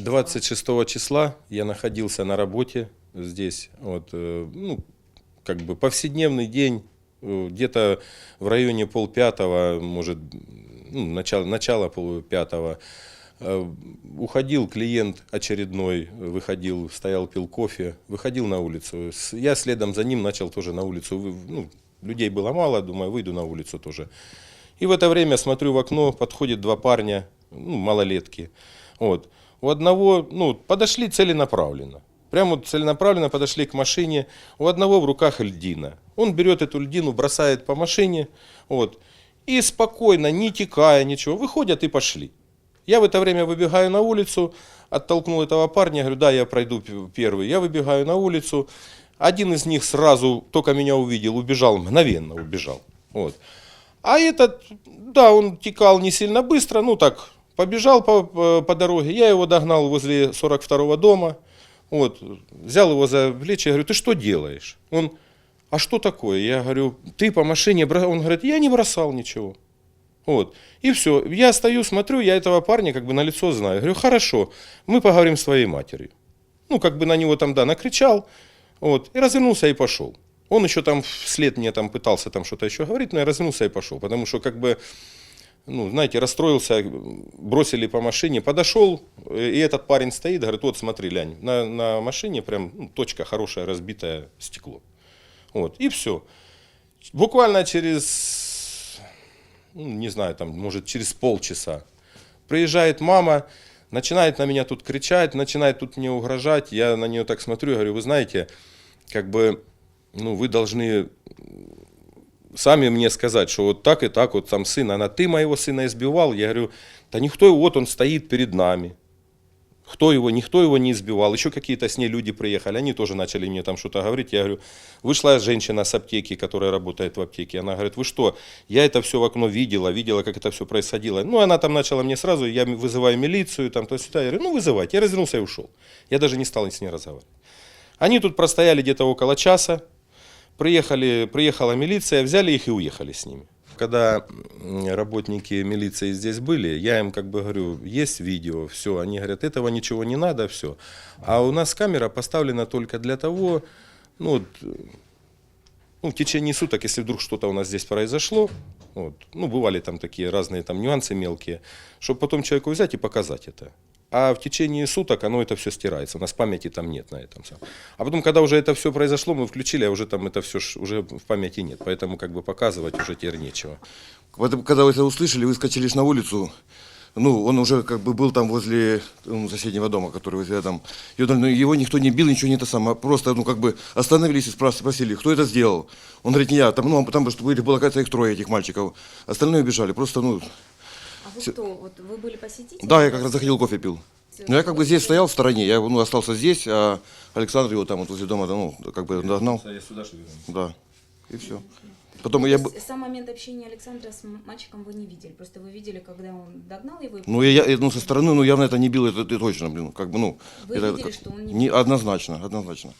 числа? 26 числа я находился на работе здесь. Вот, э, ну, как бы повседневный день, э, где-то в районе полпятого, может, ну, начало, начало полпятого. Э, Уходил клиент очередной, выходил, стоял, пил кофе, выходил на улицу. Я следом за ним начал тоже на улицу. Ну, людей было мало, думаю, выйду на улицу тоже. И в это время смотрю в окно, подходит два парня, ну, малолетки. Вот. У одного, ну, подошли целенаправленно. Прямо целенаправленно подошли к машине. У одного в руках льдина. Он берет эту льдину, бросает по машине. Вот. И спокойно, не текая, ничего, выходят и пошли. Я в это время выбегаю на улицу, оттолкнул этого парня, говорю, да, я пройду первый. Я выбегаю на улицу. Один из них сразу, только меня увидел, убежал, мгновенно убежал. Вот. А этот, да, он текал не сильно быстро, ну так, побежал по, по, дороге. Я его догнал возле 42-го дома, вот, взял его за плечи, говорю, ты что делаешь? Он, а что такое? Я говорю, ты по машине бросал? Он говорит, я не бросал ничего. Вот. И все. Я стою, смотрю, я этого парня как бы на лицо знаю. Я говорю, хорошо, мы поговорим с твоей матерью. Ну, как бы на него там, да, накричал. Вот. И развернулся и пошел. Он еще там вслед мне там пытался там что-то еще говорить, но я развернулся и пошел. Потому что как бы, ну, знаете, расстроился, бросили по машине, подошел, э, и этот парень стоит, говорит, вот смотри, лянь, на, на машине прям ну, точка хорошая, разбитое стекло. Вот, и все. Буквально через, ну, не знаю, там, может, через полчаса приезжает мама, начинает на меня тут кричать, начинает тут мне угрожать. Я на нее так смотрю говорю, вы знаете, как бы, ну, вы должны сами мне сказать, что вот так и так, вот там сын, она, ты моего сына избивал? Я говорю, да никто, его, вот он стоит перед нами. Кто его, никто его не избивал. Еще какие-то с ней люди приехали, они тоже начали мне там что-то говорить. Я говорю, вышла женщина с аптеки, которая работает в аптеке. Она говорит, вы что, я это все в окно видела, видела, как это все происходило. Ну, она там начала мне сразу, я вызываю милицию, там, то сюда. Я говорю, ну, вызывайте. Я развернулся и ушел. Я даже не стал с ней разговаривать. Они тут простояли где-то около часа. Приехали, приехала милиция, взяли их и уехали с ними. Когда работники милиции здесь были, я им как бы говорю, есть видео, все. Они говорят, этого ничего не надо, все. А у нас камера поставлена только для того, ну, ну, в течение суток, если вдруг что-то у нас здесь произошло, вот, ну, бывали там такие разные там нюансы мелкие, чтобы потом человеку взять и показать это. А в течение суток оно это все стирается. У нас памяти там нет на этом. самом. А потом, когда уже это все произошло, мы включили, а уже там это все уже в памяти нет. Поэтому как бы показывать уже теперь нечего. Вот Когда вы это услышали, вы скачались на улицу. Ну, он уже как бы был там возле ну, соседнего дома, который возле рядом. И он, ну, его никто не бил, ничего не то самое. Просто, ну, как бы остановились и спросили, кто это сделал. Он говорит, не я. Там, ну, там что были, было, кажется, их трое, этих мальчиков. Остальные убежали. Просто, ну, А вы кто? Вот вы были посетителем? да, я как раз заходил, кофе пил. Ну, я как бы здесь стоял в стороне. Я, ну, остался здесь, а Александр его там вот возле дома, да, ну, как бы догнал. Я сюда же Да. И все. Потом я... То б- есть Сам момент общения Александра с м- мальчиком вы не видели, просто вы видели, когда он догнал его. и Ну, я, я, ну, со стороны, ну, явно это не бил, это, это точно, блин, как бы, ну, Вы это, видели, как- что он не не однозначно, однозначно.